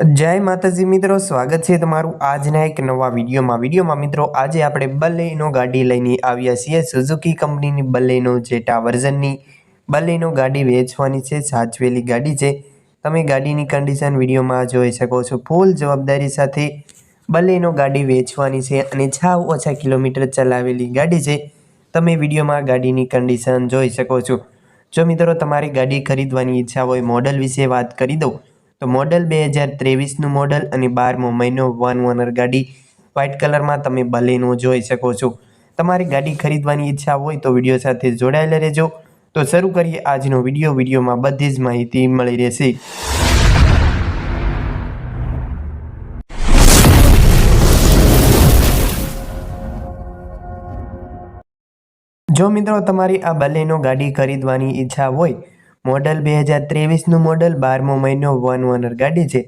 જય માતાજી મિત્રો, સ્વાગત છે તમારું આજના એક નવા વિડીયોમાં. વિડીયોમાં મિત્રો, આજે આપણે બલેનો ગાડી લઈને આવ્યા છીએ. સુઝુકી કંપનીની બલેનો જેટા વર્ઝનની બલેનો ગાડી વેચવાની છે, સાચવેલી ગાડી છે. તમે ગાડીની કન્ડિશન વિડીયોમાં જોઈ શકો છો. ફૂલ જવાબદારી સાથે બલેનો ગાડી વેચવાની છે અને છાવ ઓછા કિલોમીટર ચલાવેલી ગાડી છે. તમે વિડીયોમાં ગાડીની કન્ડિશન જોઈ શકો છો. જો મિત્રો, તમારી ગાડી ખરીદવાની ઈચ્છા હોય મોડલ વિશે વાત કરી દઉં. તો મોડલ બે હજાર ત્રેવીસનું મોડલ અને બારમો મહિનો વન ઓનર ગાડી વ્હાઇટ કલરમાં તમે બલેનો જોઈ શકો છો. તમારી ગાડી ખરીદવાની ઈચ્છા હોય તો વીડિયો સાથે જોડાયેલા રહેજો. તો શરૂ કરીએ આજનો વીડિયો. વિડીયોમાં બધી જ માહિતી મળી રહેશે. જો મિત્રો તમારી આ બલેનો ગાડી ખરીદવાની ઈચ્છા હોય મોડલ બે હજાર ત્રેવીસનું મોડલ, બારમો મહિનો વન ઓનર ગાડી છે.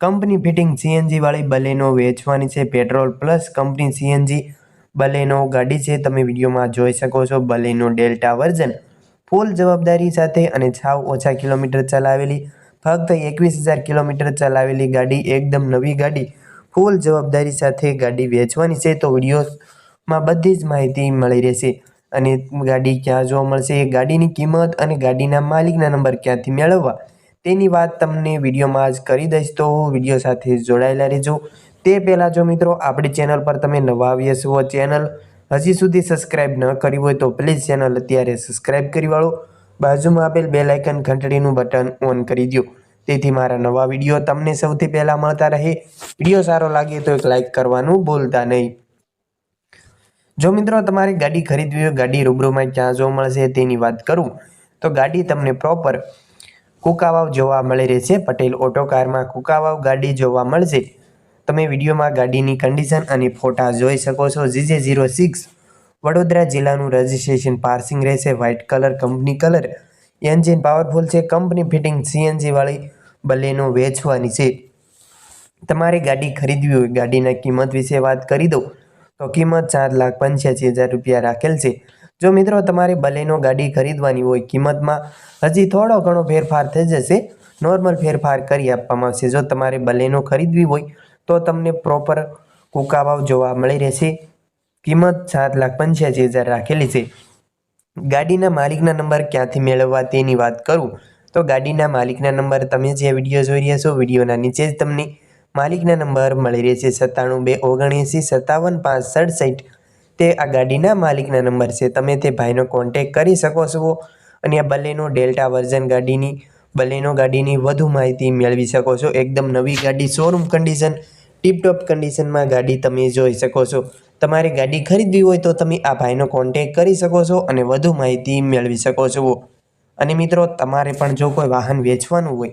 કંપની ફિટિંગ સીએનજી વાળી બલેનો વેચવાની છે. Petrol plus company CNG Baleno ગાડી છે. તમે વિડીયોમાં જોઈ શકો છો બલેનો ડેલ્ટા વર્ઝન. ફૂલ જવાબદારી સાથે અને છાવ ઓછા કિલોમીટર ચલાવેલી, ફક્ત એકવીસ હજાર કિલોમીટર ચલાવેલી ગાડી, એકદમ નવી ગાડી. ફૂલ જવાબદારી સાથે ગાડી વેચવાની છે. તો વિડીયોમાં બધી જ માહિતી મળી રહેશે. અને ગાડી ક્યાં જોવા મળશે? એ ગાડીની કિંમત અને ગાડીના માલિકના નંબર ક્યાંથી મેળવવા? તેની વાત તમને વિડીયોમાં જ કરી દઈશ, તો વીડિયો સાથે જોડાયેલા રહેજો. તે પહેલાં જો મિત્રો, આપણી ચેનલ પર તમે નવા આવ્યા છો ચેનલ હજી સુધી સબસ્ક્રાઇબ ન કરી હોય, તો પ્લીઝ ચેનલ અત્યારે સબસ્ક્રાઇબ કરી વાળો. બાજુમાં આપેલ બે લાઇકન ઘંટડીનું બટન ઓન કરી દો તેથી મારા નવા વીડિયો તમને સૌથી પહેલાં મળતા રહે. વીડિયો સારો લાગે તો એક લાઇક કરવાનું ભૂલતા નહીં. જો મિત્રો તમારે ગાડી ખરીદવી હોય, ગાડી રૂબરૂમાં ક્યાં જોવા મળશે તેની વાત કરું, તો ગાડી તમને પ્રોપર કુકાવાવ જોવા મળી રહેશે. પટેલ ઓટો કારમાં કુકાવાવ ગાડી જોવા મળશે. તમે વિડીયોમાં ગાડીની કન્ડિશન અને ફોટા જોઈ શકો છો. જીજે ઝીરો સિક્સ વડોદરા જિલ્લાનું રજિસ્ટ્રેશન પાર્સિંગ રહેશે. White colour company colour engine powerful છે. કંપની ફિટિંગ સીએનજીવાળી બલેનો વેચવાની છે. તમારે ગાડી ખરીદવી હોય, ગાડીના કિંમત વિશે વાત કરી દઉં. તો કિંમત ચાર લાખ પંચ્યાસી હજાર રૂપિયા રાખેલ છે. જો મિત્રો તમારે બલેનો ગાડી ખરીદવાની હોય, કિંમતમાં હજી થોડો ઘણો ફેરફાર થઈ જશે. નોર્મલ ફેરફાર કરી આપવામાં આવશે. જો તમારે બલેનો ખરીદવી હોય, તો તમને પ્રોપર કુકાવાવ જોવા મળી રહેશે. કિંમત સાત લાખ પંચ્યાસી હજાર રાખેલી છે. ગાડીના માલિકના નંબર ક્યાંથી મેળવવા તેની વાત કરું? તો ગાડીના માલિકના નંબર તમે જે વીડિયો જોઈ રહ્યા છો, વિડીયોના નીચે જ તમને માલિકના નંબર મળી રહેશે સત્તાણું બે ઓગણએંસી સત્તાવન પાંચ સડસઠ. તે આ ગાડીના માલિકના નંબર છે. તમે તે ભાઈનો કોન્ટેક કરી શકો છો અને આ બલેનો ડેલ્ટા વર્ઝન ગાડીની, બલેનો ગાડીની વધુ માહિતી મેળવી શકો છો. એકદમ નવી ગાડી શોરૂમ કન્ડિશન ટીપટોપ કન્ડિશનમાં ગાડી તમે જોઈ શકો છો. તમારે ગાડી ખરીદવી હોય તો તમે આ ભાઈનો કોન્ટેક કરી શકો છો અને વધુ માહિતી મેળવી શકો છો. અને મિત્રો, તમારે પણ જો કોઈ વાહન વેચવાનું હોય